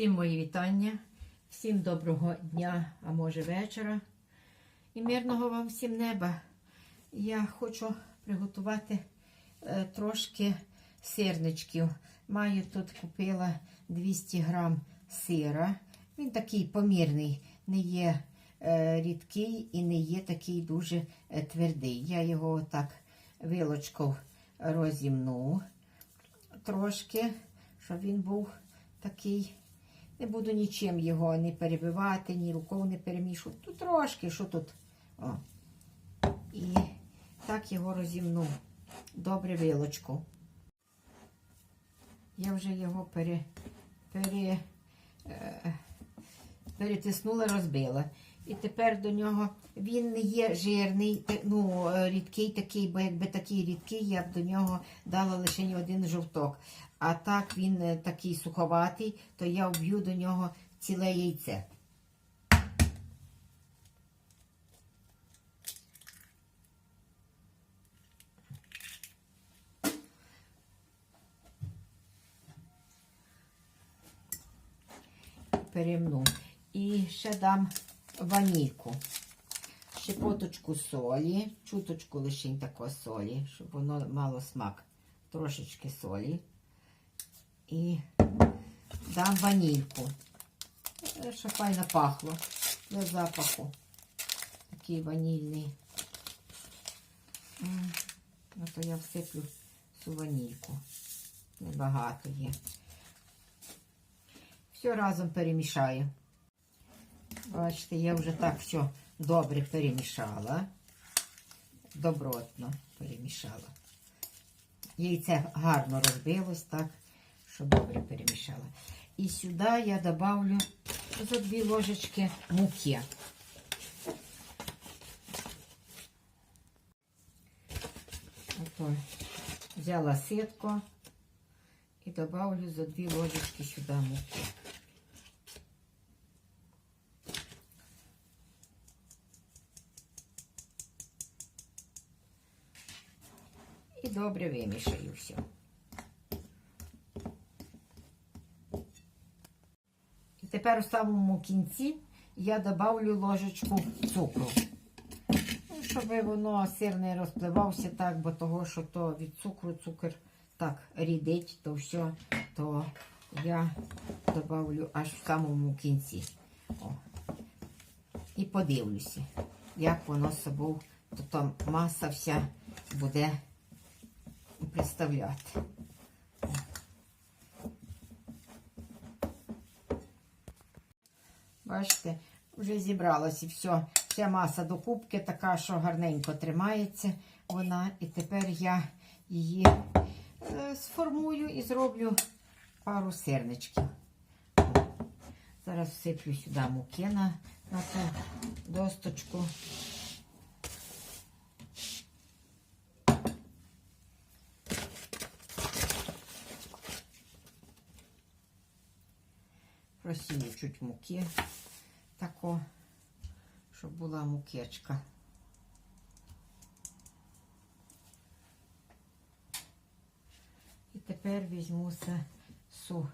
Всім мої вітання, всім доброго дня, а може вечора. І мирного вам всім неба. Я хочу приготувати е, трошки сирничків. Маю тут купила 200 грам сира. Він такий помірний, не є е, рідкий і не є такий дуже е, твердий. Я його отак вилочкою розімну трошки, щоб він був такий. Не буду нічим його не перебивати, ні рукою не перемішувати. Тут трошки, що тут. О. І так його розімну. Добре вилочку. Я вже його пере, пере, е, перетиснула, розбила. І тепер до нього він не є жирний, ну, е, рідкий такий, бо якби такий рідкий, я б до нього дала лише один жовток. А так він е, такий суховатий, то я вб'ю до нього ціле яйце. Перемну. І ще дам ванільку. Щепоточку солі, чуточку лишень такої солі, щоб воно мало смак. Трошечки солі. І дам ванільку. Щоб файно пахло для запаху. Такий ванільний. Ну, то я всиплю цю ванільку. Небагато є. Все разом перемішаю. Бачите, я вже так все добре перемішала. Добротно перемішала. Яйце гарно розбилось так, що добре перемішала. І сюди я добавлю за дві ложечки муки. Ото взяла ситку і добавлю за дві ложечки сюди муки. І добре вимішаю все. І тепер у самому кінці я добавлю ложечку цукру. Ну, щоб воно сир не розпливався так, бо того, що то від цукру цукор так рідить, то все, то я добавлю аж в самому кінці. О. І подивлюся, як воно собою, то там маса вся буде представляти. Бачите, вже зібралася все. Вся маса до кубки така, що гарненько тримається вона. І тепер я її е, сформую і зроблю пару сирничків. Зараз всиплю сюди муки на, на ту досточку. Просію чуть муки тако, щоб була мукечка. І тепер візьму су,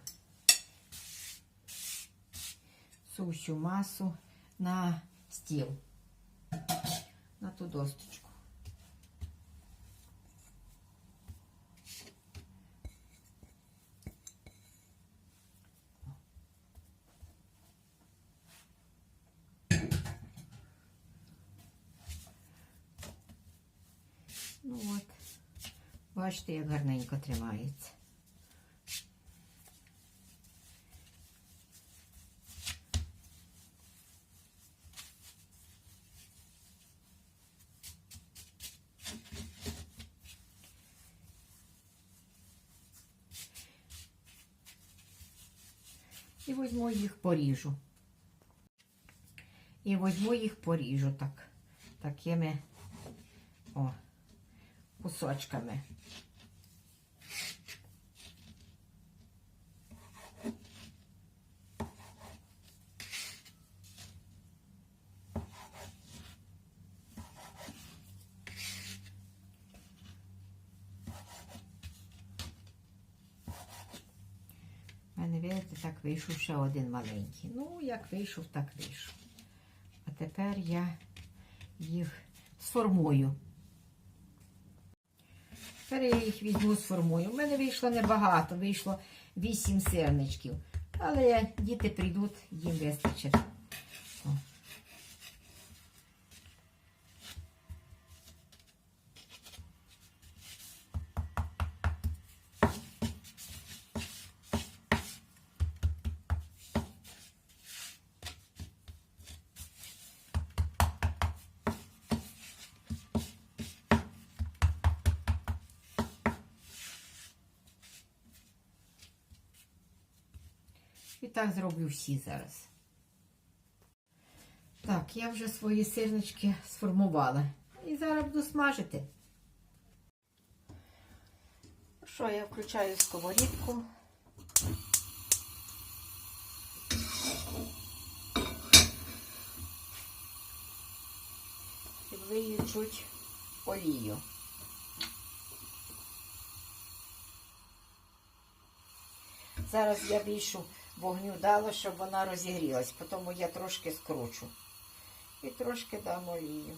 су масу на стіл, на ту досточку. Ну от, бачите, як гарненько тримається. І візьму їх поріжу. І візьму їх поріжу так, такими о, кусочками. Так вийшов ще один маленький. Ну, як вийшов, так вийшов. А тепер я їх сформую. Тепер я їх візьму сформую. У мене вийшло небагато, вийшло 8 сирничків. Але діти прийдуть, їм вистачить. Так зроблю всі зараз. Так, я вже свої сирнички сформувала. І зараз буду смажити. Що, я включаю сковорідку. І влию чуть олію. Зараз я більшу вогню дала, щоб вона розігрілась, тому я трошки скручу. І трошки дам олію.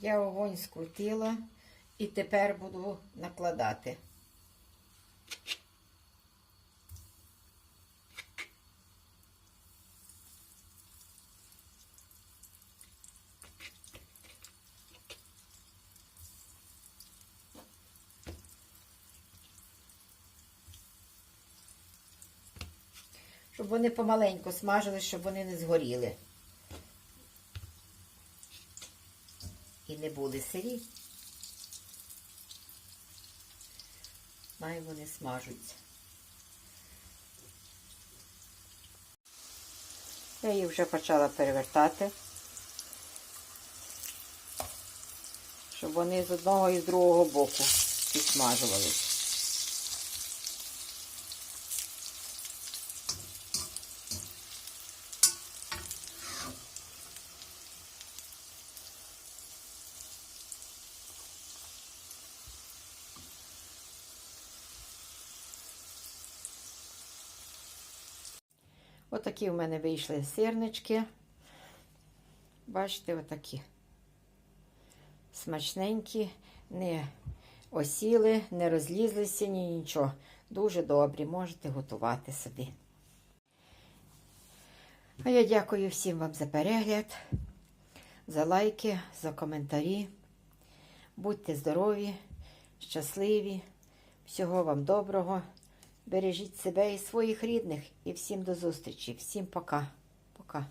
Я огонь скрутила і тепер буду накладати. Щоб вони помаленьку смажились, щоб вони не згоріли. Не були сирі. Май вони смажуться. Я їх вже почала перевертати, щоб вони з одного і з другого боку підсмажувались. Отакі в мене вийшли сирнички. Бачите, отакі. Смачненькі, не осіли, не розлізлися, ні нічого. Дуже добрі, можете готувати собі. А я дякую всім вам за перегляд, за лайки, за коментарі. Будьте здорові, щасливі, всього вам доброго. Бережіть себе і своїх рідних. І всім до зустрічі. Всім пока. Пока.